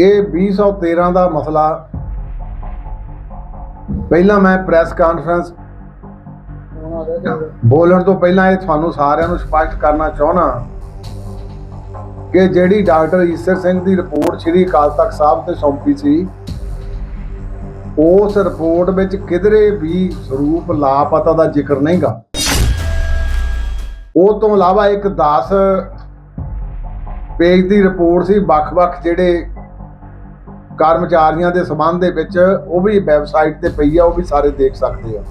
ਇਹ 2013 ਦਾ ਮਸਲਾ ਪਹਿਲਾਂ ਮੈਂ ਪ੍ਰੈਸ ਕਾਨਫਰੰਸ ਬੋਲਣ ਤੋਂ ਪਹਿਲਾਂ ਇਹ ਤੁਹਾਨੂੰ ਸਾਰਿਆਂ ਨੂੰ ਸਪਸ਼ਟ ਕਰਨਾ ਚਾਹਣਾ ਕਿ ਜਿਹੜੀ ਡਾਕਟਰ ਈਸਰ ਸਿੰਘ ਦੀ ਰਿਪੋਰਟ ਸ੍ਰੀ ਅਕਾਲ ਤਖਤ ਸਾਹਿਬ ਤੇ ਸੌਂਪੀ ਸੀ, ਉਸ ਰਿਪੋਰਟ ਵਿੱਚ ਕਿਧਰੇ ਵੀ ਸਰੂਪ ਲਾਪਤਾ ਦਾ ਜ਼ਿਕਰ ਨਹੀਂਗਾ ਉਹ ਤੋਂ ਇਲਾਵਾ ਇੱਕ 10 ਪੇਜ ਦੀ ਰਿਪੋਰਟ ਸੀ, ਵੱਖ-ਵੱਖ ਜਿਹੜੇ ਕਰਮਚਾਰੀਆਂ ਦੇ ਸਬੰਧ ਦੇ ਵਿੱਚ ਉਹ ਵੀ ਵੈਬਸਾਈਟ ਤੇ ਪਈ ਆ, ਉਹ ਵੀ ਸਾਰੇ ਦੇਖ ਸਕਦੇ ਆ।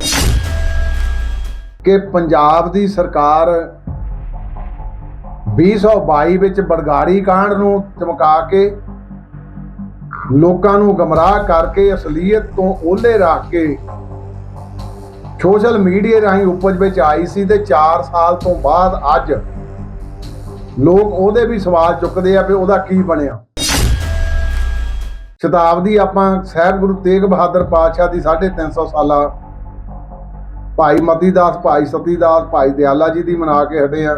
ਕਿ ਪੰਜਾਬ ਦੀ ਸਰਕਾਰ 2022 ਵਿੱਚ ਬਰਗਾੜੀ ਕਾਂਡ ਨੂੰ ਚਮਕਾ ਕੇ ਲੋਕਾਂ ਨੂੰ ਗਮਰਾਹ ਕਰਕੇ ਅਸਲੀਅਤ ਤੋਂ ਓਲੇ ਰੱਖ ਕੇ ਸੋਸ਼ਲ ਮੀਡੀਆ ਰਾਹੀਂ ਉਪਜ ਵਿੱਚ ਆਈ ਸੀ ਤੇ 4 ਸਾਲ ਤੋਂ ਬਾਅਦ ਅੱਜ ਲੋਕ ਉਹਦੇ ਵੀ ਸਵਾਲ ਚੁੱਕਦੇ ਆ ਵੀ ਉਹਦਾ ਕੀ ਬਣਿਆ। ਸ਼ਤਾਬਦੀ ਆਪਾਂ ਸਾਹਿਬ ਗੁਰੂ ਤੇਗ ਬਹਾਦਰ ਪਾਤਸ਼ਾਹ ਦੀ 350 ਸਾਲਾ ਭਾਈ ਮਤੀ ਦਾਸ, ਭਾਈ ਸਤੀ ਦਾਸ, ਭਾਈ ਦਿਆਲਾ ਜੀ ਦੀ ਮਨਾ ਕੇ ਹਟੇ ਆ।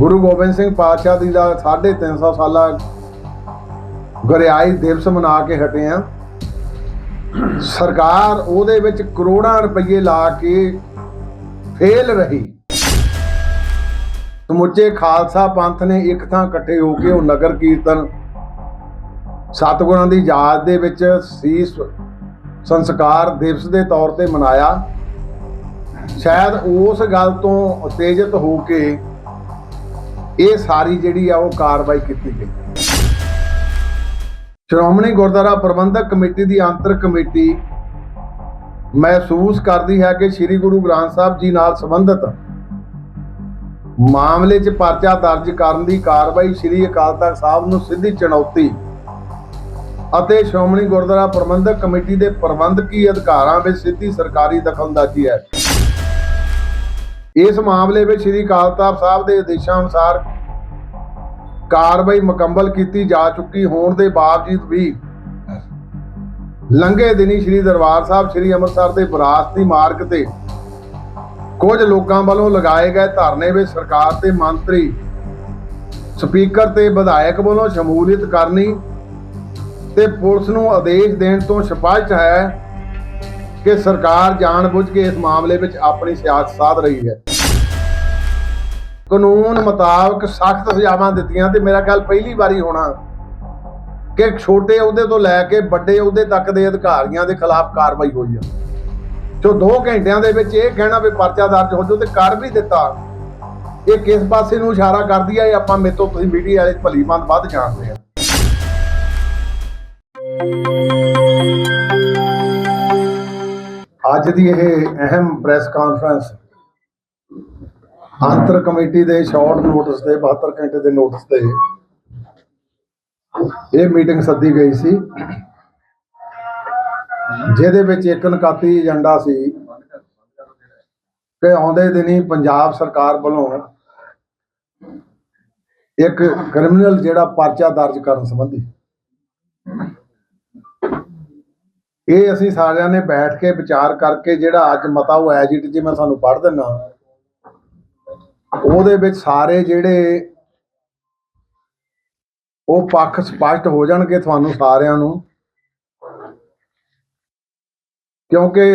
ਗੁਰੂ ਗੋਬਿੰਦ ਸਿੰਘ ਪਾਤਸ਼ਾਹ ਦੀ ਦਾ 350 ਸਾਲਾ ਗੁਰਿਆਈ ਦਿਵਸ ਮਨਾ ਕੇ ਹਟੇ ਆ। ਸਰਕਾਰ ਉਹਦੇ ਵਿੱਚ ਕਰੋੜਾਂ ਰੁਪਏ ਲਾ ਕੇ ਫੇਲ ਰਹੀ। ਸਮੁੱਚੇ ਖਾਲਸਾ ਪੰਥ ਨੇ ਇੱਕ ਥਾਂ ਇਕੱਠੇ ਹੋ ਕੇ ਉਹ ਨਗਰ ਕੀਰਤਨ ਸਤਿਗੁਰਾਂ ਦੀ ਯਾਦ ਦੇ ਵਿੱਚ ਸੀਸ ਸੰਸਕਾਰ ਦਿਵਸ ਦੇ ਤੌਰ ਤੇ ਮਨਾਇਆ। ਸ਼ਾਇਦ ਉਸ ਗੱਲ ਤੋਂ ਉਤੇਜਿਤ ਹੋ ਕੇ ਇਹ ਸਾਰੀ ਜਿਹੜੀ ਆ ਉਹ ਕਾਰਵਾਈ ਕੀਤੀ ਗਈ। ਸ਼੍ਰੋਮਣੀ ਗੁਰਦੁਆਰਾ ਪ੍ਰਬੰਧਕ ਕਮੇਟੀ ਦੀ ਅੰਤਰ ਕਮੇਟੀ ਮਹਿਸੂਸ ਕਰਦੀ ਹੈ ਕਿ ਸ੍ਰੀ ਗੁਰੂ ਗ੍ਰੰਥ ਸਾਹਿਬ ਜੀ ਨਾਲ ਸੰਬੰਧਿਤ ਮਾਮਲੇ 'ਚ ਪਰਚਾ ਦਰਜ ਕਰਨ ਦੀ ਕਾਰਵਾਈ ਸ੍ਰੀ ਅਕਾਲ ਤਖਤ ਸਾਹਿਬ ਨੂੰ ਸਿੱਧੀ ਚੁਣੌਤੀ ਅਤੇ ਸ਼੍ਰੋਮਣੀ ਗੁਰਦੁਆਰਾ ਪ੍ਰਬੰਧਕ ਕਮੇਟੀ ਦੇ ਪ੍ਰਬੰਧਕੀ ਅਧਿਕਾਰਾਂ ਵਿੱਚ ਸਿੱਧੀ ਸਰਕਾਰੀ ਦਖਲਅੰਦਾਜ਼ੀ ਹੈ। ਇਸ ਮਾਮਲੇ ਵਿੱਚ ਸ੍ਰੀ ਅਕਾਲ ਤਖਤ ਸਾਹਿਬ ਦੇ ਆਦੇਸ਼ਾਂ ਅਨੁਸਾਰ ਕਾਰਵਾਈ ਮੁਕੰਮਲ ਕੀਤੀ ਜਾ ਚੁੱਕੀ ਹੋਣ ਦੇ ਬਾਵਜੂਦ ਵੀ ਲੰਘੇ ਦਿਨੀ ਸ੍ਰੀ ਦਰਬਾਰ ਸਾਹਿਬ, ਸ੍ਰੀ ਅੰਮ੍ਰਿਤਸਰ ਦੇ ਵਿਰਾਸਤੀ ਮਾਰਗ ਤੇ ਕੁਝ ਲੋਕਾਂ ਵੱਲੋਂ ਲਗਾਏ ਗਏ ਧਰਨੇ ਵਿੱਚ ਸਰਕਾਰ ਤੇ ਮੰਤਰੀ, ਸਪੀਕਰ ਤੇ ਵਿਧਾਇਕ ਵੱਲੋਂ ਸ਼ਮੂਲੀਅਤ ਕਰਨੀ ਤੇ ਪੁਲਿਸ ਨੂੰ ਆਦੇਸ਼ ਦੇਣ ਤੋਂ ਸਪਸ਼ਟ ਹੈ ਕਿ ਸਰਕਾਰ ਜਾਣਬੁੱਝ ਕੇ ਇਸ ਮਾਮਲੇ ਵਿੱਚ ਆਪਣੀ ਸਿਆਸਤ ਸਾਧ ਰਹੀ ਹੈ। ਕਾਨੂੰਨ ਮੁਤਾਬਕ ਸਖਤ ਸਜ਼ਾਵਾਂ ਦਿੱਤੀਆਂ ਤੇ ਮੇਰਾ ਖਿਆਲ ਪਹਿਲੀ ਵਾਰੀ ਹੋਣਾ ਕਿ ਛੋਟੇ ਅਹੁਦੇ ਤੋਂ ਲੈ ਕੇ ਵੱਡੇ ਅਹੁਦੇ ਤੱਕ ਦੇ ਅਧਿਕਾਰੀਆਂ ਦੇ ਖਿਲਾਫ ਕਾਰਵਾਈ ਹੋਈ ਹੈ ਜੋ 2 ਘੰਟਿਆਂ ਦੇ ਵਿੱਚ ਇਹ ਕਹਿਣਾ ਵੀ ਪਰਚਾ ਦਰਜ ਹੋ ਜਾਓ ਤੇ ਕਰ ਵੀ ਦਿੱਤਾ, ਇਹ ਕਿਸ ਪਾਸੇ ਨੂੰ ਇਸ਼ਾਰਾ ਕਰਦੀ ਹੈ ਇਹ ਆਪਾਂ ਮੇਰੇ ਤੋਂ ਤੁਸੀਂ ਮੀਡੀਆ ਵਾਲੇ ਭਲੀਮੰਦ ਵੱਧ ਜਾਣਦੇ ਆ। ਅੱਜ ਦੀ ਇਹ ਅਹਿਮ ਪ੍ਰੈਸ ਕਾਨਫਰੰਸ ਅੰਤਰ ਕਮੇਟੀ ਦੇ ਸ਼ਾਰਟ ਨੋਟਿਸ ਤੇ 72 ਘੰਟੇ ਦੇ ਨੋਟਿਸ ਤੇ ਇਹ ਮੀਟਿੰਗ ਸੱਦੀ ਗਈ ਸੀ। ਜਿਹਦੇ ਵਿੱਚ ਇੱਕ ਨਕਾਤੀ ਏਜੰਡਾ ਸੀ ਕਿ ਆਉਂਦੇ ਦਿਨੀ ਪੰਜਾਬ ਸਰਕਾਰ ਵੱਲੋਂ ਇੱਕ ਕ੍ਰਿਮੀਨਲ ਜਿਹੜਾ ਪਰਚਾ ਦਰਜ ਕਰਨ ਸੰਬੰਧੀ ਇਹ ਅਸੀਂ ਸਾਰਿਆਂ ਨੇ ਬੈਠ ਕੇ ਵਿਚਾਰ ਕਰਕੇ ਜਿਹੜਾ ਅੱਜ ਮਤਾ ਉਹ ਐਜ ਇਟ ਜੀ ਮੈਂ ਤੁਹਾਨੂੰ ਪੜ੍ਹ ਦਿੰਨਾ। ਉਹਦੇ ਵਿੱਚ ਸਾਰੇ ਜਿਹੜੇ ਉਹ ਪੱਖ ਸਪਸ਼ਟ ਹੋ ਜਾਣਗੇ ਤੁਹਾਨੂੰ ਸਾਰਿਆਂ ਨੂੰ। ਕਿਉਂਕਿ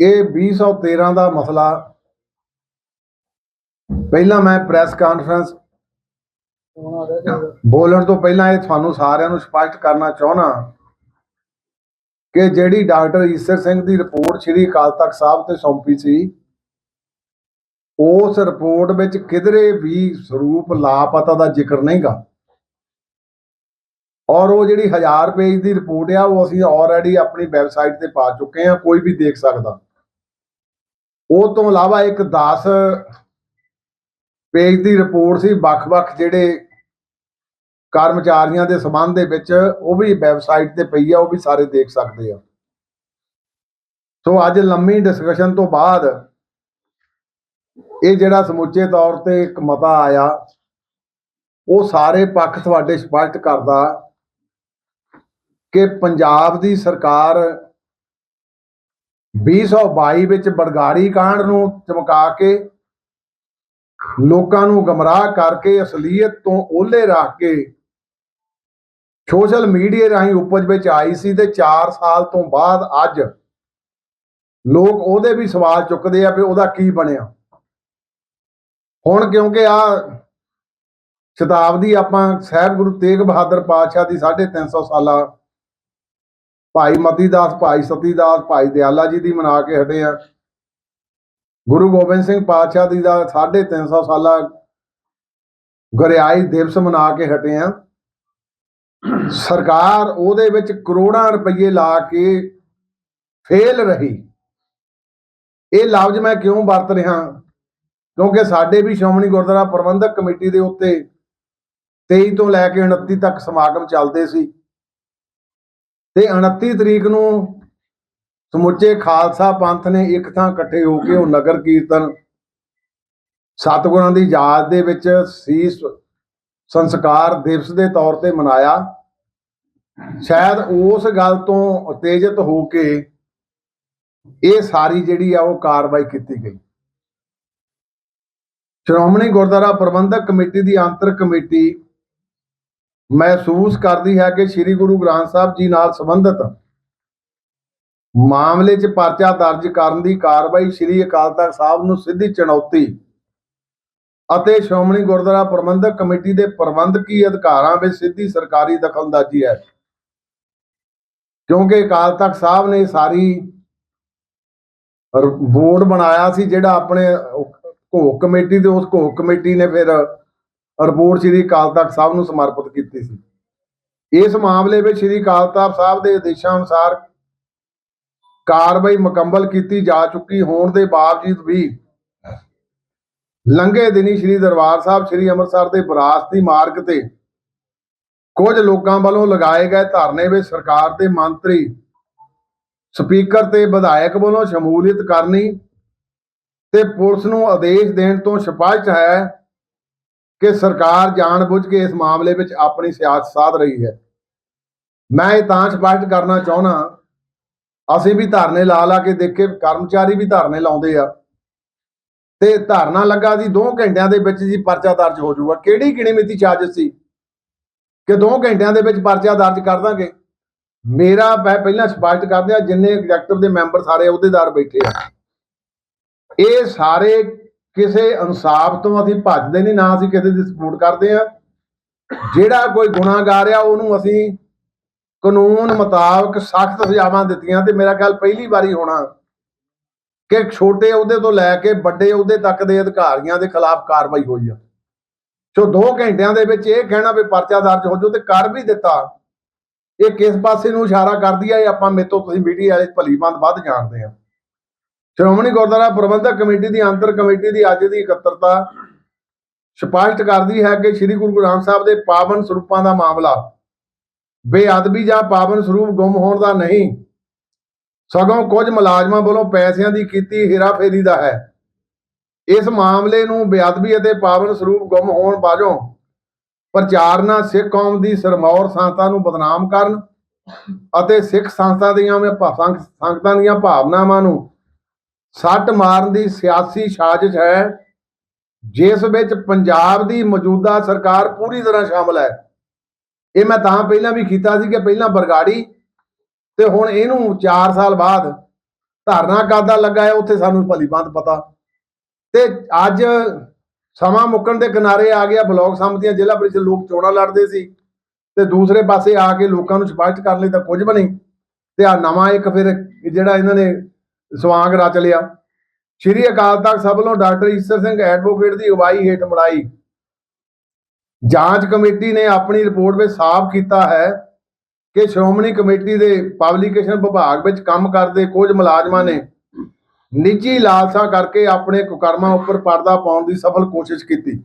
ਇਹ 2013 ਦਾ ਮਸਲਾ, ਪਹਿਲਾਂ ਮੈਂ ਪ੍ਰੈਸ ਕਾਨਫਰੰਸ ਬੋਲਣ ਤੋਂ ਪਹਿਲਾਂ ਇਹ ਤੁਹਾਨੂੰ ਸਾਰਿਆਂ ਨੂੰ ਸਪਸ਼ਟ ਕਰਨਾ ਚਾਹਣਾ ਕਿ ਜਿਹੜੀ ਡਾਕਟਰ ਈਸਰ ਸਿੰਘ ਦੀ ਰਿਪੋਰਟ ਸ੍ਰੀ ਅਕਾਲ ਤਖਤ ਸਾਹਿਬ ਤੇ ਸੌਂਪੀ ਸੀ, ਉਸ ਰਿਪੋਰਟ ਵਿੱਚ ਕਿਧਰੇ ਵੀ ਸਰੂਪ ਲਾਪਤਾ ਦਾ ਜ਼ਿਕਰ ਨਹੀਂਗਾ ਔਰ ਉਹ ਜਿਹੜੀ 1000 ਪੇਜ ਦੀ ਰਿਪੋਰਟ ਆ, ਉਹ ਅਸੀਂ ਆਲਰੇਡੀ ਆਪਣੀ ਵੈਬਸਾਈਟ ਤੇ ਪਾ ਚੁੱਕੇ ਹਾਂ, ਕੋਈ ਵੀ ਦੇਖ ਸਕਦਾ। ਉਹ ਤੋਂ ਇਲਾਵਾ ਇੱਕ 10 ਪੇਜ ਦੀ ਰਿਪੋਰਟ ਸੀ, ਵੱਖ-ਵੱਖ ਜਿਹੜੇ ਕਰਮਚਾਰੀਆਂ ਦੇ ਸਬੰਧ ਦੇ ਵਿੱਚ ਉਹ ਵੀ ਵੈਬਸਾਈਟ ਤੇ ਪਈ ਆ, ਉਹ ਵੀ ਸਾਰੇ ਦੇਖ ਸਕਦੇ ਆ। ਸੋ ਅੱਜ ਲੰਮੀ ਡਿਸਕਸ਼ਨ ਤੋਂ ਬਾਅਦ ਇਹ ਜਿਹੜਾ ਸਮੁੱਚੇ ਤੌਰ ਤੇ ਇੱਕ ਮਤਾ ਆਇਆ, ਉਹ ਸਾਰੇ ਪੱਖ ਤੁਹਾਡੇ ਸਪਸ਼ਟ ਕਰਦਾ ਕਿ ਪੰਜਾਬ ਦੀ ਸਰਕਾਰ 2022 ਵਿੱਚ ਬੜਗਾੜੀ ਕਾਂਡ ਨੂੰ ਚਮਕਾ ਕੇ ਲੋਕਾਂ ਨੂੰ ਗਮਰਾਹ ਕਰਕੇ ਅਸਲੀਅਤ ਤੋਂ ਓਹਲੇ ਰੱਖ ਕੇ ਸੋਸ਼ਲ ਮੀਡੀਆ ਰਾਹੀਂ ਉਪਜ ਵਿੱਚ ਆਈ ਸੀ ਤੇ 4 ਸਾਲ ਤੋਂ ਬਾਅਦ ਅੱਜ ਲੋਕ ਉਹਦੇ ਵੀ ਸਵਾਲ ਚੁੱਕਦੇ ਆ ਵੀ ਉਹਦਾ ਕੀ ਬਣਿਆ। ਹੁਣ ਕਿਉਂਕਿ ਆ ਸ਼ਤਾਬਦੀ ਆਪਾਂ ਸਾਹਿਬ ਗੁਰੂ ਤੇਗ ਬਹਾਦਰ ਪਾਤਸ਼ਾਹ ਦੀ 350 ਸਾਲਾ ਭਾਈ ਮਤੀ ਦਾਸ ਭਾਈ ਸਤੀ ਦਾਸ ਭਾਈ ਦਿਆਲਾ ਜੀ ਦੀ ਮਨਾ ਕੇ ਹਟੇ ਆ। ਗੁਰੂ ਗੋਬਿੰਦ ਸਿੰਘ ਪਾਤਸ਼ਾਹ ਦੀ ਦਾ 350 ਸਾਲਾ ਗੁਰਿਆਈ ਦਿਵਸ ਮਨਾ ਕੇ ਹਟੇ ਆ। ਸਰਕਾਰ ਉਹਦੇ ਵਿੱਚ ਕਰੋੜਾਂ ਰੁਪਏ ਲਾ ਕੇ ਫੇਲ ਰਹੀ। ਇਹ ਲਫ਼ਜ਼ ਮੈਂ ਕਿਉਂ ਵਰਤ ਰਿਹਾ? ਕਿਉਂਕਿ ਸਾਡੇ ਵੀ ਸ਼੍ਰੋਮਣੀ ਗੁਰਦੁਆਰਾ ਪ੍ਰਬੰਧਕ ਕਮੇਟੀ ਦੇ ਉੱਤੇ 23 ਤੋਂ ਲੈ ਕੇ 29 ਤੱਕ ਸਮਾਗਮ ਚੱਲਦੇ ਸੀ। ਤੇ 29 ਤਰੀਕ ਨੂੰ ਸਮੁੱਚੇ ਖਾਲਸਾ ਪੰਥ ਨੇ ਇੱਕ ਥਾਂ ਇਕੱਠੇ ਹੋ ਕੇ ਉਹ ਨਗਰ ਕੀਰਤਨ ਸਤਿਗੁਰਾਂ ਦੀ ਯਾਦ ਦੇ ਵਿੱਚ ਸੀਸ ਸੰਸਕਾਰ ਦਿਵਸ ਦੇ ਤੌਰ ਤੇ ਮਨਾਇਆ। ਸ਼ਾਇਦ ਉਸ ਗੱਲ ਤੋਂ ਉਤੇਜਿਤ ਹੋ ਕੇ ਇਹ ਸਾਰੀ ਜਿਹੜੀ ਆ ਉਹ ਕਾਰਵਾਈ ਕੀਤੀ ਗਈ। ਸ਼੍ਰੋਮਣੀ ਗੁਰਦੁਆਰਾ ਪ੍ਰਬੰਧਕ ਕਮੇਟੀ ਦੀ ਅੰਤਰ ਕਮੇਟੀ ਮਹਿਸੂਸ ਕਰਦੀ ਹੈ ਕਿ ਸ੍ਰੀ ਗੁਰੂ ਗ੍ਰੰਥ ਸਾਹਿਬ ਜੀ ਨਾਲ ਸੰਬੰਧਿਤ ਮਾਮਲੇ 'ਚ ਪਰਚਾ ਦਰਜ ਕਰਨ ਦੀ ਕਾਰਵਾਈ ਸ੍ਰੀ ਅਕਾਲ ਤਖਤ ਸਾਹਿਬ ਨੂੰ ਸਿੱਧੀ ਚੁਣੌਤੀ ਅਤੇ ਸ਼੍ਰੋਮਣੀ ਗੁਰਦੁਆਰਾ ਪ੍ਰਬੰਧਕ ਕਮੇਟੀ ਦੇ ਪ੍ਰਬੰਧਕੀ ਅਧਿਕਾਰਾਂ ਵਿੱਚ ਸਿੱਧੀ ਸਰਕਾਰੀ ਦਖਲਅੰਦਾਜ਼ੀ ਹੈ। ਕਿਉਂਕਿ ਅਕਾਲ ਤਖਤ ਸਾਹਿਬ ਨੇ ਸਾਰੀ ਬੋਰਡ ਬਣਾਇਆ ਸੀ ਜਿਹੜਾ ਆਪਣੇ ਘੋਖ ਕਮੇਟੀ ਤੇ ਉਸ ਘੋਖ ਕਮੇਟੀ ਨੇ ਫਿਰ ਰਿਪੋਰਟ ਸ੍ਰੀ ਅਕਾਲ ਤਖਤ ਸਾਹਿਬ ਨੂੰ ਸਮਰਪਿਤ ਕੀਤੀ ਸੀ। ਇਸ ਮਾਮਲੇ ਵਿੱਚ ਸ੍ਰੀ ਅਕਾਲ ਤਖਤ ਸਾਹਿਬ ਦੇ ਆਦੇਸ਼ਾਂ ਅਨੁਸਾਰ ਕਾਰਵਾਈ ਮੁਕੰਮਲ ਕੀਤੀ ਜਾ ਚੁੱਕੀ ਹੋਣ ਦੇ ਬਾਵਜੂਦ ਵੀ ਲੰਘੇ ਦਿਨੀ ਸ੍ਰੀ ਦਰਬਾਰ ਸਾਹਿਬ, ਸ੍ਰੀ ਅੰਮ੍ਰਿਤਸਰ ਦੇ ਵਿਰਾਸਤੀ ਮਾਰਗ ਤੇ ਕੁਝ ਲੋਕਾਂ ਵੱਲੋਂ ਲਗਾਏ ਗਏ ਧਰਨੇ ਵਿੱਚ ਸਰਕਾਰ ਦੇ ਮੰਤਰੀ, ਸਪੀਕਰ ਤੇ ਵਿਧਾਇਕ ਵੱਲੋਂ ਸ਼ਮੂਲੀਅਤ ਕਰਨੀ ਤੇ ਪੁਲਿਸ ਨੂੰ ਆਦੇਸ਼ ਦੇਣ ਤੋਂ ਸਪਸ਼ਟ ਹੈ ਕਿ ਸਰਕਾਰ ਜਾਣਬੁੱਝ ਕੇ ਇਸ ਮਾਮਲੇ ਵਿੱਚ ਆਪਣੀ ਸਿਆਸਤ ਸਾਧ ਰਹੀ ਹੈ। ਮੈਂ ਇਹ ਤਾਂ ਸਪਸ਼ਟ ਕਰਨਾ ਚਾਹੁੰਦਾ ਅਸੀਂ ਵੀ ਧਰਨੇ ਲਾ ਲਾ ਕੇ ਦੇਖੇ, ਕਰਮਚਾਰੀ ਵੀ ਧਰਨੇ ਲਾਉਂਦੇ ਆ। ਤੇ ਧਾਰਨਾ ਲੱਗਾ ਸੀ 2 ਘੰਟਿਆਂ ਦੇ ਵਿੱਚ ਜੀ ਪਰਚਾ ਦਰਜ ਹੋ ਜਾਊਗਾ। ਕਿਹੜੀ ਕਿਹੜੀ ਮਿਤੀ ਚਾਰਜ ਸੀ? ਕਿ 2 ਘੰਟਿਆਂ ਦੇ ਵਿੱਚ ਪਰਚਾ ਦਰਜ ਕਰ ਦਾਂਗੇ? ਮੇਰਾ ਮੈਂ ਪਹਿਲਾਂ ਸਪਸ਼ਟ ਕਰ ਦਿਆਂ, ਜਿੰਨੇ ਐਗਜ਼ੈਕਟਿਵ ਦੇ ਮੈਂਬਰ ਸਾਰੇ ਅਹੁਦੇਦਾਰ ਬੈਠੇ ਆ। ਇਹ ਸਾਰੇ ਕਿਸੇ ਇਨਸਾਫ ਤੋਂ ਅਸੀਂ ਭੱਜਦੇ ਨਹੀਂ, ਨਾ ਅਸੀਂ ਕਿਸੇ ਦੀ ਸਪੋਰਟ ਕਰਦੇ ਆ ਜਿਹੜਾ ਕੋਈ ਗੁਨਾਹਗਾਰ ਆ, ਉਹਨੂੰ ਅਸੀਂ ਕਾਨੂੰਨ ਮੁਤਾਬਕ ਸਖਤ ਸਜ਼ਾਵਾਂ ਦਿੱਤੀਆਂ ਤੇ ਮੇਰਾ ਖਿਆਲ ਪਹਿਲੀ ਵਾਰੀ ਹੋਣਾ। ਕਿ ਛੋਟੇ ਅਹੁਦੇ ਤੋਂ ਲੈ ਕੇ ਵੱਡੇ ਅਹੁਦੇ ਤੱਕ ਦੇ ਅਧਿਕਾਰੀਆਂ ਦੇ ਖਿਲਾਫ ਕਾਰਵਾਈ ਹੋਈ ਆ। ਸੋ 2 ਘੰਟਿਆਂ ਦੇ ਵਿੱਚ ਇਹ ਕਹਿਣਾ ਵੀ ਪਰਚਾ ਦਰਜ ਹੋ ਜਾਊ ਤੇ ਕਰ ਵੀ ਦਿੱਤਾ। ਇਹ ਕਿਸ ਪਾਸੇ ਨੂੰ ਇਸ਼ਾਰਾ ਕਰਦੀ ਆ, ਇਹ ਆਪਾਂ ਮੇਤੋਂ ਤੁਸੀਂ ਮੀਡੀਆ ਵਾਲੇ ਭਲੀਬੰਦ ਵੱਧ ਜਾਣਦੇ ਆ। ਸ਼੍ਰੋਮਣੀ ਗੁਰਦੁਆਰਾ ਪ੍ਰਬੰਧਕ ਕਮੇਟੀ ਦੀ, ਅੰਤਰ ਕਮੇਟੀ ਦੀ ਅੱਜ ਦੀ ਇਕੱਤਰਤਾ ਸਪਸ਼ਟ ਕਰਦੀ ਹੈ ਕਿ ਸ੍ਰੀ ਗੁਰੂ ਗ੍ਰੰਥ ਸਾਹਿਬ ਦੇ ਪਾਵਨ ਸਰੂਪਾਂ ਦਾ ਮਾਮਲਾ ਬੇਅਦਬੀ ਜਾਂ ਪਾਵਨ ਸਰੂਪ ਗੁੰਮ ਹੋਣ ਦਾ ਨਹੀਂ ਸਗੋਂ ਕੁਝ ਮੁਲਾਜ਼ਮਾਂ ਵੱਲੋਂ ਪੈਸਿਆਂ ਦੀ ਕੀਤੀ ਹੇਰਾਫੇਰੀ ਦਾ ਹੈ। ਇਸ ਮਾਮਲੇ ਨੂੰ ਬੇਅਦਬੀ ਅਤੇ ਪਾਵਨ ਸਰੂਪ ਗੁੰਮ ਹੋਣ ਬਾਝੋਂ ਪ੍ਰਚਾਰਨਾ ਸਿੱਖ ਕੌਮ ਦੀ ਸਰਮੌਰ ਸੰਸਥਾ ਨੂੰ ਬਦਨਾਮ ਕਰਨ ਅਤੇ ਸਿੱਖ ਸੰਸਥਾ ਦੀਆਂ ਸੰਗਤਾਂ ਦੀਆਂ ਭਾਵਨਾਵਾਂ ਨੂੰ ਸੱਟ ਮਾਰਨ ਦੀ ਸਿਆਸੀ ਸਾਜ਼ਿਸ਼ ਹੈ, ਜਿਸ ਵਿੱਚ ਪੰਜਾਬ ਦੀ ਮੌਜੂਦਾ ਸਰਕਾਰ ਪੂਰੀ ਤਰ੍ਹਾਂ ਸ਼ਾਮਲ ਹੈ। ਇਹ ਮੈਂ ਤਾਂ ਪਹਿਲਾਂ ਵੀ ਕੀਤਾ ਸੀ ਕਿ ਪਹਿਲਾਂ ਬਰਗਾੜੀ ਤੇ ਹੁਣ ਇਹਨੂੰ 4 ਸਾਲ ਬਾਅਦ ਧਰਨਾ ਕਾਦਾ ਲੱਗਾ ਹੈ, ਉੱਥੇ ਸਾਨੂੰ ਭਲੀਭਾਂਤ ਪਤਾ। ਤੇ ਅੱਜ ਸਮਾਂ ਮੁੱਕਣ ਦੇ ਕਿਨਾਰੇ ਆ ਗਿਆ ਬਲਾਕ ਸੰਮਤੀਆਂ ਜ਼ਿਲ੍ਹਾ ਪ੍ਰੀਸ਼ਦ, ਲੋਕ ਚੋਣਾਂ ਲੜਦੇ ਸੀ। ਤੇ ਦੂਸਰੇ ਪਾਸੇ ਆ ਕੇ ਲੋਕਾਂ ਨੂੰ ਸਪਸ਼ਟ ਕਰਨ ਲਈ ਤਾਂ ਕੁਝ ਵੀ ਨਹੀਂ। ਤੇ ਆ ਨਵਾਂ ਇੱਕ ਫਿਰ ਜਿਹੜਾ ਇਹਨਾਂ ਨੇ ਸਵਾਂਗ ਰਚ ਲਿਆ। ਸ਼੍ਰੀ ਅਕਾਲ ਤਖਤ ਸਭ ਵੱਲੋਂ ਡਾਕਟਰ ਈਸਰ ਸਿੰਘ ਐਡਵੋਕੇਟ ਦੀ ਅਗਵਾਈ ਹੇਠ ਬਣਾਈ ਜਾਂਚ ਕਮੇਟੀ ਨੇ ਆਪਣੀ ਰਿਪੋਰਟ ਵਿੱਚ ਸਾਫ਼ ਕੀਤਾ ਹੈ ਕਿ ਸ਼੍ਰੋਮਣੀ ਕਮੇਟੀ ਦੇ ਪਬਲੀਕੇਸ਼ਨ ਵਿਭਾਗ ਵਿੱਚ ਕੰਮ ਕਰਦੇ ਕੁਝ ਮੁਲਾਜ਼ਮਾਂ ਨੇ ਨਿੱਜੀ ਲਾਲਸਾ ਕਰਕੇ ਆਪਣੇ ਕੁਕਰਮਾਂ ਉੱਪਰ ਪਰਦਾ ਪਾਉਣ ਦੀ ਸਫਲ ਕੋਸ਼ਿਸ਼ ਕੀਤੀ।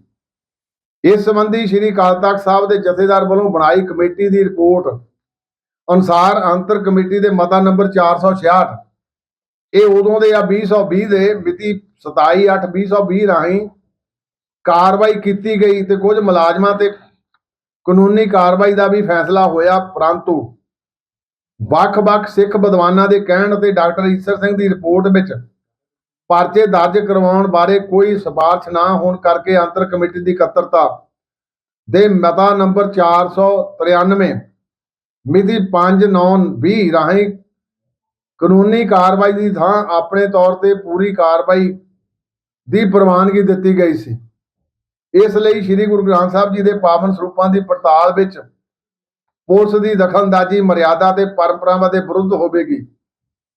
ਇਸ ਸੰਬੰਧੀ ਸ਼੍ਰੀ ਅਕਾਲ ਤਖਤ ਸਾਹਿਬ ਦੇ ਜਥੇਦਾਰ ਵੱਲੋਂ ਬਣਾਈ ਕਮੇਟੀ ਦੀ ਰਿਪੋਰਟ ਅਨੁਸਾਰ ਅੰਤਰ ਕਮੇਟੀ ਦੇ ਮਤਾ ਨੰਬਰ 466 ਇਹ ਉਦੋਂ ਦੇ ਆ 2020 ਦੇ ਮਿਤੀ 27/8/2020 ਰਾਹੀਂ ਕਾਰਵਾਈ ਕੀਤੀ ਗਈ ਤੇ ਕੁਝ ਮੁਲਾਜ਼ਮਾਂ ਤੇ ਕਾਨੂੰਨੀ ਕਾਰਵਾਈ ਦਾ ਵੀ ਫੈਸਲਾ ਹੋਇਆ, ਪਰੰਤੂ ਵੱਖ-ਵੱਖ ਸਿੱਖ ਵਿਦਵਾਨਾਂ ਦੇ ਕਹਿਣ ਤੇ ਡਾਕਟਰ ਈਸਰ ਸਿੰਘ ਦੀ ਰਿਪੋਰਟ ਵਿੱਚ ਪਰਚੇ ਦਰਜ ਕਰਵਾਉਣ ਬਾਰੇ ਕੋਈ ਸਿਫਾਰਸ਼ ਨਾ ਹੋਣ ਕਰਕੇ ਅੰਤਰ ਕਮੇਟੀ ਦੀ ਇਕੱਤਰਤਾ ਦੇ ਮਤਾ ਨੰਬਰ 493 ਮਿਤੀ 5/9/20 ਰਾਹੀਂ ਕਾਨੂੰਨੀ ਕਾਰਵਾਈ ਦੀ ਥਾਂ ਆਪਣੇ ਤੌਰ ਤੇ ਪੂਰੀ ਕਾਰਵਾਈ ਦੀ ਪ੍ਰਵਾਨਗੀ ਦਿੱਤੀ ਗਈ ਸੀ। ਇਸ ਲਈ ਸ੍ਰੀ ਗੁਰੂ ਗ੍ਰੰਥ ਸਾਹਿਬ ਜੀ ਦੇ ਪਾਵਨ ਸਰੂਪਾਂ ਦੀ ਪੜਤਾਲ ਵਿੱਚ ਪੁਲਿਸ ਦੀ ਦਖਲਅੰਦਾਜ਼ੀ, ਮਰਿਆਦਾ ਤੇ ਪਰੰਪਰਾਵਾਂ ਦੇ ਵਿਰੁੱਧ ਹੋਵੇਗੀ।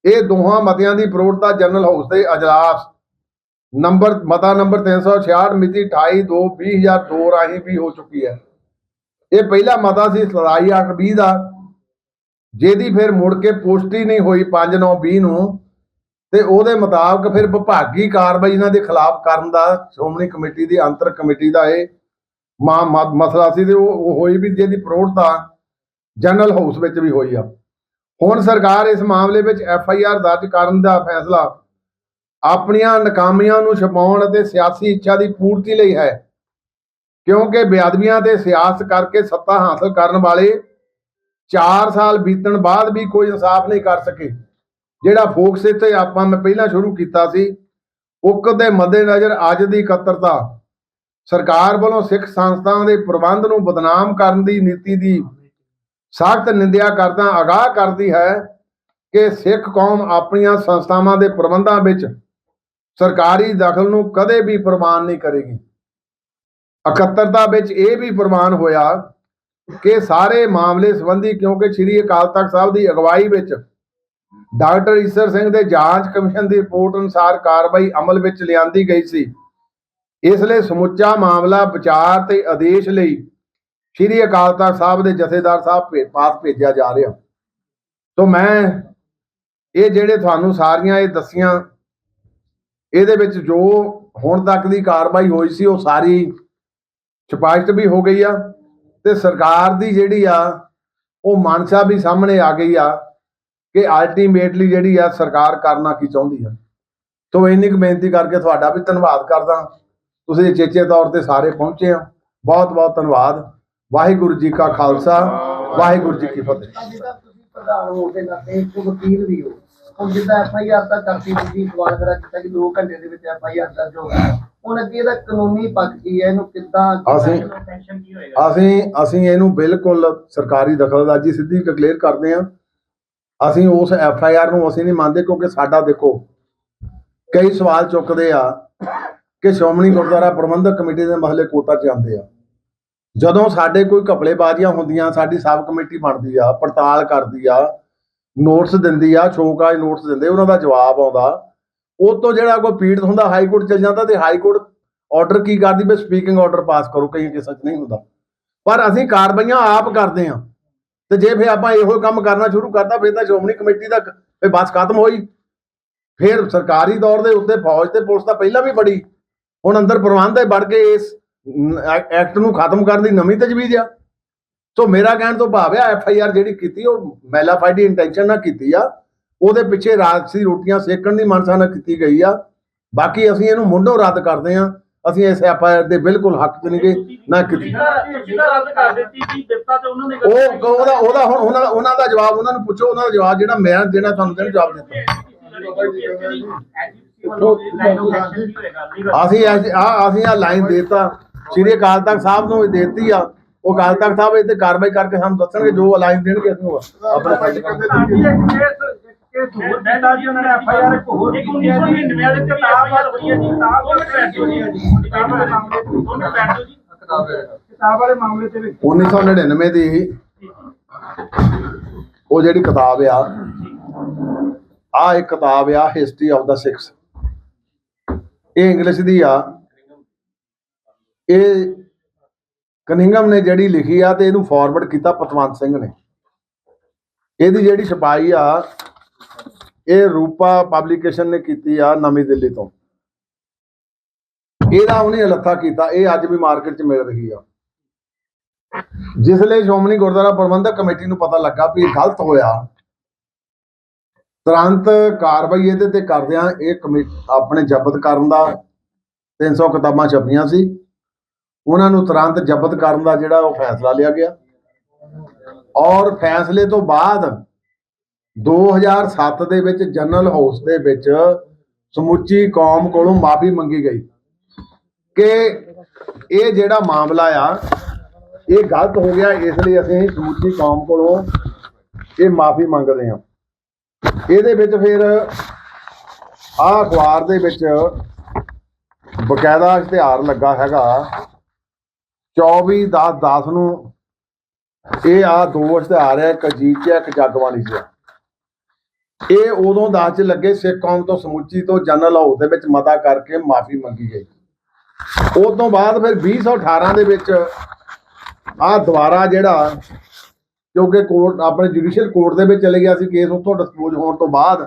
ਇਹ ਦੋਹਾਂ ਮਤਿਆਂ ਦੀ ਪ੍ਰੋੜਤਾ ਜਨਰਲ ਹਾਊਸ ਦੇ ਅਜਲਾਸ। ਨੰਬਰ, ਮਤਾ ਨੰਬਰ 366 ਮਿਤੀ 28/2/2002 ਰਾਹੀਂ ਵੀ ਹੋ ਚੁੱਕੀ ਹੈ। ਇਹ ਪਹਿਲਾ ਮਤਾ ਸੀ 27/8/20 ਦਾ, ਜਿਹਦੀ ਫਿਰ ਮੁੜ ਕੇ ਪੁਸ਼ਟੀ ਨਹੀਂ ਹੋਈ 5/9/20 ਨੂੰ। ਤੇ ਉਹਦੇ ਮੁਤਾਬਕ ਫਿਰ ਵਿਭਾਗੀ ਕਾਰਵਾਈ ਇਹਨਾਂ ਦੇ ਖਿਲਾਫ ਕਰਨ ਦਾ, ਸ਼੍ਰੋਮਣੀ ਕਮੇਟੀ ਦੀ, ਅੰਤਰ ਕਮੇਟੀ ਦਾ ਇਹ ਮਾ ਮਸਲਾ ਸੀ ਤੇ ਉਹ ਹੋਈ ਵੀ ਜਿਹਦੀ ਪ੍ਰੋੜਤਾ ਜਨਰਲ ਹਾਊਸ ਵਿੱਚ ਵੀ ਹੋਈ ਆ। ਹੁਣ ਸਰਕਾਰ ਇਸ ਮਾਮਲੇ ਵਿੱਚ ਐਫ ਆਈ ਆਰ ਦਰਜ ਕਰਨ ਦਾ ਫੈਸਲਾ ਆਪਣੀਆਂ ਨਕਾਮੀਆਂ ਨੂੰ ਛਪਾਉਣ ਅਤੇ ਸਿਆਸੀ ਇੱਛਾ ਦੀ ਪੂਰਤੀ ਲਈ ਹੈ, ਕਿਉਂਕਿ ਬੇਅਦਬੀਆਂ ਤੇ ਸਿਆਸਤ ਕਰਕੇ ਸੱਤਾ ਹਾਸਲ ਕਰਨ ਵਾਲੇ 4 ਸਾਲ ਬੀਤਣ ਬਾਅਦ ਵੀ ਕੋਈ ਇਨਸਾਫ ਨਹੀਂ ਕਰ ਸਕੇ। ਜਿਹੜਾ ਫੋਕਸ ਇੱਥੇ ਆਪਾਂ ਮੈਂ ਪਹਿਲਾਂ ਸ਼ੁਰੂ ਕੀਤਾ ਸੀ ਉਕਤ ਦੇ ਮੱਦੇਨਜ਼ਰ ਅੱਜ ਦੀ ਇਕੱਤਰਤਾ, ਸਰਕਾਰ ਵੱਲੋਂ ਸਿੱਖ ਸੰਸਥਾਵਾਂ ਦੇ ਪ੍ਰਬੰਧ ਨੂੰ ਬਦਨਾਮ ਕਰਨ ਦੀ ਨੀਤੀ ਦੀ ਸਖਤ ਨਿੰਦਿਆ ਕਰਦਾ ਆਗਾਹ ਕਰਦੀ ਹੈ ਕਿ ਸਿੱਖ ਕੌਮ ਆਪਣੀਆਂ ਸੰਸਥਾਵਾਂ ਦੇ ਪ੍ਰਬੰਧਾਂ ਵਿੱਚ ਸਰਕਾਰੀ ਦਖਲ ਨੂੰ ਕਦੇ ਵੀ ਪ੍ਰਵਾਨ ਨਹੀਂ ਕਰੇਗੀ। ਇਕੱਤਰਤਾ ਵਿੱਚ ਇਹ ਵੀ ਪ੍ਰਵਾਨ ਹੋਇਆ ਕਿ ਸਾਰੇ ਮਾਮਲੇ ਸੰਬੰਧੀ, ਕਿਉਂਕਿ ਸ੍ਰੀ ਅਕਾਲ ਤਖਤ ਸਾਹਿਬ ਦੀ ਅਗਵਾਈ ਵਿੱਚ ਡਾਕਟਰ ਈਸਰ ਸਿੰਘ ਦੇ ਜਾਂਚ ਕਮਿਸ਼ਨ ਦੀ ਰਿਪੋਰਟ ਅਨੁਸਾਰ ਕਾਰਵਾਈ ਅਮਲ ਵਿੱਚ ਲਿਆਂਦੀ ਗਈ ਸੀ। ਇਸ ਲਈ ਸਮੁੱਚਾ ਮਾਮਲਾ ਵਿਚਾਰ ਤੇ ਆਦੇਸ਼ ਲਈ ਸ੍ਰੀ ਅਕਾਲ ਤਖਤ ਸਾਹਿਬ ਦੇ ਜਥੇਦਾਰ ਸਾਹਿਬ ਭੇ- ਪਾਸ ਭੇਜਿਆ ਜਾ ਰਿਹਾ। ਸੋ ਮੈਂ ਇਹ ਜਿਹੜੇ ਤੁਹਾਨੂੰ ਸਾਰੀਆਂ ਇਹ ਦੱਸੀਆਂ, ਇਹਦੇ ਵਿੱਚ ਜੋ ਹੁਣ ਤੱਕ ਦੀ ਕਾਰਵਾਈ ਹੋਈ ਸੀ, ਉਹ ਸਾਰੀ ਸਪਸ਼ਟ ਵੀ ਹੋ ਗਈ ਆ ਤੇ ਸਰਕਾਰ ਦੀ ਜਿਹੜੀ ਆ, ਉਹ ਮਨਸ਼ਾ ਵੀ ਸਾਹਮਣੇ ਆ ਗਈ ਆ। ਕਿ ਅਲਟੀਮੇਟਲੀ ਜਿਹੜੀ ਆ ਸਰਕਾਰ ਕਰਨਾ ਕੀ ਚਾਹੁੰਦੀ ਆ। ਸੋ ਇੰਨੀ ਕੁ ਬੇਨਤੀ ਕਰਕੇ ਤੁਹਾਡਾ ਵੀ ਧੰਨਵਾਦ ਕਰਦਾ ਤੁਸੀਂ ਚੇਚੇ ਤੌਰ ਤੇ ਸਾਰੇ ਪਹੁੰਚੇ ਆ ਬਹੁਤ ਬਹੁਤ ਧੰਨਵਾਦ। ਵਾਹਿਗੁਰੂ ਜੀ ਕਾ ਖਾਲਸਾ ਵਾਹਿਗੁਰੂ ਜੀ ਕੀ ਫਤਿਹ। ਤੁਸੀਂ ਪ੍ਰਧਾਨ ਹੋਣ ਦੇ ਨਾਤੇ ਇੱਕ ਵਕੀਲ ਵੀ ਹੋ ਹੁਣ ਜਿੱਦਾਂ ਐਫ ਆਈ ਆਰ ਤਾਂ ਕਰਤੀ ਤੁਸੀਂ ਸਵਾਲ ਕਰਾ ਕੀਤਾ ਕਿ 2 ਘੰਟੇ ਦੇ ਵਿੱਚ ਐਫ ਆਈ ਆਰ ਦਰਜ ਹੋ ਗਈ ਹੁਣ ਅੱਗੇ ਇਹਦਾ ਕਾਨੂੰਨੀ ਪੱਖ ਕੀ ਹੈ? ਇਹਨੂੰ ਕਿੱਦਾਂ ਅਸੀਂ- ਅਸੀਂ ਅਸੀਂ ਇਹਨੂੰ ਬਿਲਕੁਲ ਸਰਕਾਰੀ ਦਖਲਅੰਦਾਜ਼ੀ ਸਿੱਧੀ ਡਿਕਲੇਅਰ ਕਰਦੇ ਹਾਂ। ਅਸੀਂ ਉਸ ਐਫ ਆਈ ਆਰ ਨੂੰ ਅਸੀਂ ਨਹੀਂ ਮੰਨਦੇ ਕਿਉਂਕਿ ਸਾਡਾ ਦੇਖੋ, ਕਈ ਸਵਾਲ ਚੁੱਕਦੇ ਆ ਕਿ ਸ਼੍ਰੋਮਣੀ ਗੁਰਦੁਆਰਾ ਪ੍ਰਬੰਧਕ ਕਮੇਟੀ ਦੇ ਮਸਲੇ ਕੋਟਾ 'ਚ ਆਉਂਦੇ ਆ। ਜਦੋਂ ਸਾਡੇ ਕੋਈ ਘਪਲੇਬਾਜ਼ੀਆਂ ਹੁੰਦੀਆਂ, ਸਾਡੀ ਸਬ ਕਮੇਟੀ ਬਣਦੀ ਆ, ਪੜਤਾਲ ਕਰਦੀ ਆ, ਨੋਟਸ ਦਿੰਦੀ ਆ ਸ਼ੋਕਾਜ ਨੋਟਸ ਦਿੰਦੇ, ਉਹਨਾਂ ਦਾ ਜਵਾਬ ਆਉਂਦਾ। ਉਹ ਤੋਂ ਜਿਹੜਾ ਕੋਈ ਪੀੜਤ ਹੁੰਦਾ, ਹਾਈ ਕੋਰਟ ਚਲ ਜਾਂਦਾ ਤੇ ਹਾਈ ਕੋਰਟ ਆਰਡਰ ਕੀ ਕਰਦੀ ਵੀ ਸਪੀਕਿੰਗ ਆਰਡਰ ਪਾਸ ਕਰੋ ਕਈ ਕੇਸਾਂ 'ਚ ਨਹੀਂ ਹੁੰਦਾ। ਪਰ ਅਸੀਂ ਕਾਰਵਾਈਆਂ ਆਪ ਕਰਦੇ ਹਾਂ ਤੇ ਜੇ ਫੇ ਆਪਾਂ ਇਹੋ ਕੰਮ ਕਰਨਾ ਸ਼ੁਰੂ ਕਰਤਾ, ਫਿਰ ਤਾਂ ਸ਼੍ਰੋਮਣੀ ਕਮੇਟੀ ਦਾ ਫੇ ਬਸ ਖਤਮ ਹੋਈ। ਫਿਰ ਸਰਕਾਰੀ ਤੌਰ ਦੇ ਉੱਤੇ ਫੌਜ ਤੇ ਪੁਲਿਸ ਤਾਂ ਪਹਿਲਾਂ ਵੀ ਬੜੀ, ਹੁਣ ਅੰਦਰ ਪ੍ਰਬੰਧ ਹੈ, ਵੜ ਕੇ ਇਸ ਐਕਟ ਨੂੰ ਖਤਮ ਕਰਨ ਦੀ ਨਵੀਂ ਤਜਵੀਜ਼ ਆ। ਸੋ ਮੇਰਾ ਕਹਿਣ ਤੋਂ ਭਾਵ ਆ ਐਫ ਆਈ ਆਰ ਜਿਹੜੀ ਕੀਤੀ, ਉਹ ਮੈਲਾਫਾਈਡ ਇੰਟੈਂਸ਼ਨ ਨਾਲ ਕੀਤੀ ਆ। ਉਹਦੇ ਪਿੱਛੇ ਰਾਜਸੀ ਰੋਟੀਆਂ ਸੇਕਣ ਦੀ ਮਨਸਾ ਨਾਲ ਕੀਤੀ ਗਈ ਆ। ਬਾਕੀ ਅਸੀਂ ਇਹਨੂੰ ਮੁੰਡੋਂ ਰੱਦ ਕਰਦੇ ਆ। ਅਸੀਂ ਇਸ ਐਫ ਆਈ ਆਰ ਦੇ ਬਿਲਕੁਲ ਹੱਕ ਚ ਨਹੀਂਗੇ ਨਾ ਕੀਤੀ ਜਿਹੜਾ ਰੱਦ ਕਰ ਦਿੱਤੀ ਸੀ ਦਿੱਤਾ ਤੇ ਉਹਨਾਂ ਨੇ ਉਹ ਉਹਦਾ ਉਹਦਾ ਹੁਣ ਉਹਨਾਂ ਦਾ ਉਹਨਾਂ ਦਾ ਜਵਾਬ ਉਹਨਾਂ ਨੂੰ ਪੁੱਛੋ ਉਹਨਾਂ ਦਾ ਜਵਾਬ ਜਿਹੜਾ ਮੈਂ ਜਿਹੜਾ ਤੁਹਾਨੂੰ ਦੇਣ ਜਵਾਬ ਦਿੱਤਾ। ਅਸੀਂ ਆ ਅਸੀਂ ਆ ਲਾਈਨ ਦੇਤਾ। ਸ੍ਰੀ ਅਕਾਲ ਤਖਤ ਸਾਹਿਬ ਨੂੰ ਦੇਤੀ ਆ। ਉਹ ਅਕਾਲ ਤਖਤ ਸਾਹਿਬ ਇਹ ਤੇ ਕਾਰਵਾਈ ਕਰਕੇ ਸਾਨੂੰ ਦੱਸਣਗੇ ਜੋ ਲਾਈਨ ਦੇਣਗੇ ਅਸੀਂ ਉਹ ਆਪਣੇ ਫਰਜ਼ ਕਰਦੇ ਕਿਤਾਬ ਵਾਲੇ ਮਾਮਲੇ ਤੇ ਵਿੱਚ 1999 ਦੀ ਉਹ ਜਿਹੜੀ ਕਿਤਾਬ ਆ ਆ ਇੱਕ ਕਿਤਾਬ ਆ ਹਿਸਟਰੀ ਆਫ ਦਾ ਸਿਕਸ ਇਹ ਇੰਗਲਿਸ਼ ਦੀ ਆ। ਇਹ ਕਨਿੰਗਮ ਨੇ ਜਿਹੜੀ ਲਿਖੀ ਆ ਤੇ ਇਹਨੂੰ ਫਾਰਵਰਡ ਕੀਤਾ ਪਤਵੰਤ ਸਿੰਘ ਨੇ। ਇਹਦੀ ਜਿਹੜੀ ਛਪਾਈ ਆ ਇਹ ਰੂਪਾ ਪਬਲੀਕੇਸ਼ਨ ਨੇ ਕੀਤੀ ਆ ਨਵੀਂ ਦਿੱਲੀ ਤੋਂ। ਇਹਦਾ ਉਹਨੇ ਲੱਥਾ ਕੀਤਾ, ਇਹ ਅੱਜ ਵੀ ਮਾਰਕੀਟ 'ਚ ਮਿਲ ਰਹੀ ਆ। ਜਿਸ ਲਈ ਸ਼੍ਰੋਮਣੀ ਗੁਰਦੁਆਰਾ ਪ੍ਰਬੰਧਕ ਕਮੇਟੀ ਨੂੰ ਪਤਾ ਲੱਗਾ ਵੀ ਗਲਤ ਹੋਇਆ। ਤੁਰੰਤ ਕਾਰਵਾਈ ਇਹਦੇ ਤੇ ਕਰਦਿਆਂ ਇਹ ਕਮੇਟੀ ਆਪਣੇ ਜ਼ਬਤ ਕਰਨ ਦਾ 300 ਕਿਤਾਬਾਂ ਛਪੀਆਂ ਸੀ। ਉਹਨਾਂ ਨੂੰ ਤੁਰੰਤ ਜ਼ਬਤ ਕਰਨ ਦਾ ਜਿਹੜਾ ਉਹ ਫੈਸਲਾ ਲਿਆ ਗਿਆ। ਔਰ ਫੈਸਲੇ ਤੋਂ ਬਾਅਦ 2007 ਦੇ ਵਿੱਚ ਜਨਰਲ ਹਾਊਸ ਦੇ ਵਿੱਚ ਸਮੁੱਚੀ ਕੌਮ ਕੋਲੋਂ ਮਾਫੀ ਮੰਗੀ ਗਈ ਕਿ ਇਹ ਜਿਹੜਾ ਮਾਮਲਾ ਆ, ਇਹ ਗਲਤ ਹੋ ਗਿਆ, ਇਸ ਲਈ ਅਸੀਂ ਸਮੁੱਚੀ ਕੌਮ ਕੋਲੋਂ ਇਹ ਮਾਫੀ ਮੰਗਦੇ ਹਾਂ। ਇਹਦੇ ਵਿੱਚ ਫਿਰ ਆਹ ਅਖਬਾਰ ਦੇ ਵਿੱਚ ਬਕਾਇਦਾ ਇਸ਼ਤਿਹਾਰ ਲੱਗਾ ਹੈਗਾ 24 10 10 ਨੂੰ ਇਹ ਆ ਦੋ ਇਸ਼ਤਿਹਾਰ ਹੈ ਇੱਕ ਅਜੀਤ ਚ ਇੱਕ ਜਗਬਾਣੀ ਚ ਇਹ ਉਦੋਂ ਦਾ ਚ ਲੱਗੇ ਸਿੱਖ ਕੌਮ ਤੋਂ ਸਮੁੱਚੀ ਤੋਂ ਜਨਰਲ ਹਾਊਸ ਦੇ ਵਿੱਚ ਮਤਾ ਕਰਕੇ ਮਾਫੀ ਮੰਗੀ ਗਈ। ਉਸ ਤੋਂ ਬਾਅਦ ਫਿਰ 2018 ਦੇ ਵਿੱਚ ਆ ਦੁਬਾਰਾ ਜਿਹੜਾ ਕਿਉਂਕਿ ਕੋਰਟ ਆਪਣੇ ਜੁਡੀਸ਼ੀਅਲ ਕੋਰਟ ਦੇ ਵਿੱਚ ਚਲੇ ਗਿਆ ਸੀ, ਕੇਸ ਉੱਥੋਂ ਡਿਸਪੋਜ਼ ਹੋਣ ਤੋਂ ਬਾਅਦ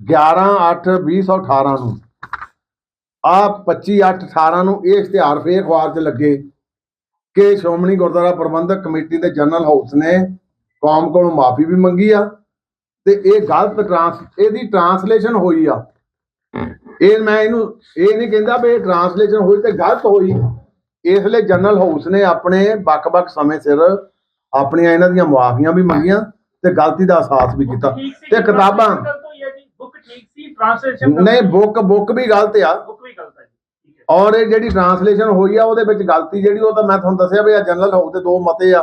11 8 2018 ਨੂੰ। ਆ 25 8 18 ਨੂੰ ਇਹ ਇਸ਼ਤਿਹਾਰ ਫੇਰ ਅਖਬਾਰ 'ਚ ਲੱਗੇ ਕਿ ਸ਼੍ਰੋਮਣੀ ਗੁਰਦੁਆਰਾ ਪ੍ਰਬੰਧਕ ਕਮੇਟੀ ਦੇ ਜਨਰਲ ਹਾਊਸ ਨੇ ਕੌਮ ਕੋਲੋਂ ਮਾਫੀ ਵੀ ਮੰਗੀ ਆ। ਤੇ ਇਹ ਗਲਤ ਟਰਾਂਸ ਇਹਦੀ ਟਰਾਂਸਲੇਸ਼ਨ ਹੋਈ ਆ। ਇਹ ਮੈਂ ਇਹਨੂੰ ਇਹ ਨਹੀਂ ਕਹਿੰਦਾ ਵੀ ਇਹ ਟਰਾਂਸਲੇਸ਼ਨ ਹੋਈ ਤੇ ਗਲਤ ਹੋਈ। ਇਸ ਲਈ ਜਨਰਲ ਹਾਊਸ ਨੇ ਆਪਣੇ ਵੱਖ-ਵੱਖ ਸਮੇਂ ਸਿਰ ਆਪਣੀਆਂ ਇਹਨਾਂ ਦੀਆਂ ਮੁਆਫੀਆਂ ਵੀ ਮੰਗੀਆਂ ਤੇ ਗਲਤੀ ਦਾ ਅਹਿਸਾਸ ਵੀ ਕੀਤਾ। ਤੇ ਕਿਤਾਬਾਂ ਬੁੱਕ ਠੀਕ ਸੀ ਟ੍ਰਾਂਸਲੇਸ਼ਨ ਨਹੀਂ ਬੁੱਕ ਬੁੱਕ ਵੀ ਗਲਤ ਆ। ਬੁੱਕ ਵੀ ਗਲਤ ਹੈ ਜੀ। ਠੀਕ ਹੈ। ਔਰ ਇਹ ਜਿਹੜੀ ਟਰਾਂਸਲੇਸ਼ਨ ਹੋਈ ਆ ਉਹਦੇ ਵਿੱਚ ਗਲਤੀ ਜਿਹੜੀ ਉਹ ਤਾਂ ਮੈਂ ਤੁਹਾਨੂੰ ਦੱਸਿਆ ਵੀ ਆ ਜਨਰਲ ਹਾਊਸ ਦੇ ਦੋ ਮਤੇ ਆ।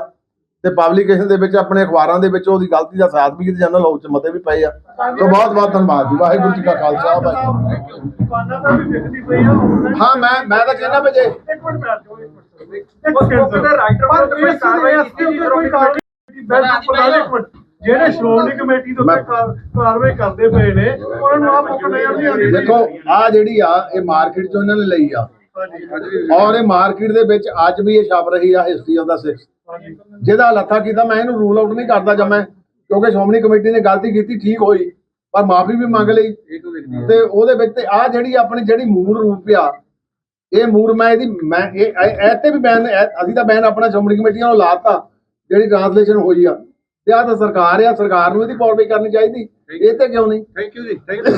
ਤੇ ਪਬਲੀਕੇਸ਼ਨ ਦੇ ਵਿੱਚ ਆਪਣੇ ਅਖਬਾਰਾਂ ਦੇ ਵਿੱਚ ਉਹਦੀ ਗਲਤੀ ਦਾ ਸਾਥ ਵੀ ਜਨਰਲ ਹਾਊਸ 'ਚ ਮਤੇ ਵੀ ਪਏ ਆ। ਸੋ ਬਹੁਤ ਬਹੁਤ ਧੰਨਵਾਦ ਜੀ ਵਾਹਿਗੁਰੂ ਜੀ ਕਾ ਖਾਲਸਾ ਵਾਹਿਗੁਰੂ ਜੀ ਕੀ ਦੁਕਾਨਾਂ ਦਾ ਵੀ ਵਿਕਦੀ ਪਈ ਆ ਫਤਿਹ। ਹਾਂ ਮੈਂ ਮੈਂ ਤਾਂ ਕਹਿੰਦਾ ਵੀ ਜੇ ਇੱਕ ਮਿੰਟ ਬੈਠ ਜਾਓ ਇੱਕ ਮਿੰਟ ਇੱਕ ਸੈਕਿੰਡ ਸਰ ਰਾਈਟਰ ਪਰ ਕੋਈ ਕਾਰਵਾਈ ਕੀਤੀ। ਉੱਤੇ ਕੋਈ ਕਾਰਵਾਈ ਬਿਲਕੁਲ ਇੱਕ ਮਿੰਟ ਜਿਹੜੇ ਸ਼੍ਰੋਮਣੀ ਕਮੇਟੀ ਦੇ ਉੱਤੇ ਕਾਰ- ਕਾਰਵਾਈ ਕਰਦੇ ਪਏ ਨੇ ਉਹਨਾਂ ਨੂੰ ਆਪ ਮੁੱਕ ਨਹੀਂ ਆਉਂਦੀ ਆਉਂਦੀ ਦੇਖੋ ਆ ਜਿਹੜੀ ਆ ਇਹ ਮਾਰਕੀਟ 'ਚੋਂ ਇਹਨਾਂ ਨੇ ਲਈ ਆ। ਔਰ ਇਹ ਮਾਰਕੀਟ ਦੇ ਵਿੱਚ ਅੱਜ ਵੀ ਇਹ ਛਪ ਰਹੀ ਆ ਹਿਸਟਰੀ ਆਫ ਦਾ ਸਿਕਸ ਜਿਹਦਾ ਲੱਥਾ ਕੀਤਾ ਮੈਂ ਇਹਨੂੰ ਰੂਲ ਆਊਟ ਨਹੀਂ ਕਰਦਾ ਜਦ ਮੈਂ ਕਿਉਂਕਿ ਸ਼੍ਰੋਮਣੀ ਕਮੇਟੀ ਨੇ ਗਲਤੀ ਕੀਤੀ ਠੀਕ ਹੋਈ ਪਰ ਮਾਫੀ ਵੀ ਮੰਗ ਲਈ। ਤੇ ਉਹਦੇ ਵਿੱਚ ਤੇ ਆ ਜਿਹੜੀ ਆਪਣੀ ਜਿਹੜੀ ਮੂਲ ਰੂਪ ਆ ਇਹ ਮੂਲ ਮੈਂ ਇਹਦੀ ਮੈਂ ਇਹ ਇਹ ਤੇ ਵੀ ਬੈਨ ਅਸੀਂ ਤਾਂ ਬੈਨ ਆਪਣਾ ਸ਼੍ਰੋਮਣੀ ਕਮੇਟੀਆਂ ਨੂੰ ਲਾਤਾ ਜਿਹੜੀ ਟ੍ਰਾਂਸਲੇਸ਼ਨ ਹੋਈ ਆ। ਤੇ ਆ ਤਾਂ ਸਰਕਾਰ ਆ ਸਰਕਾਰ ਨੂੰ ਇਹਦੀ ਕਾਰਵਾਈ ਕਰਨੀ ਚਾਹੀਦੀ। ਇਹ ਤੇ ਕਿਉਂ ਨਹੀਂ? Thank you ji thank you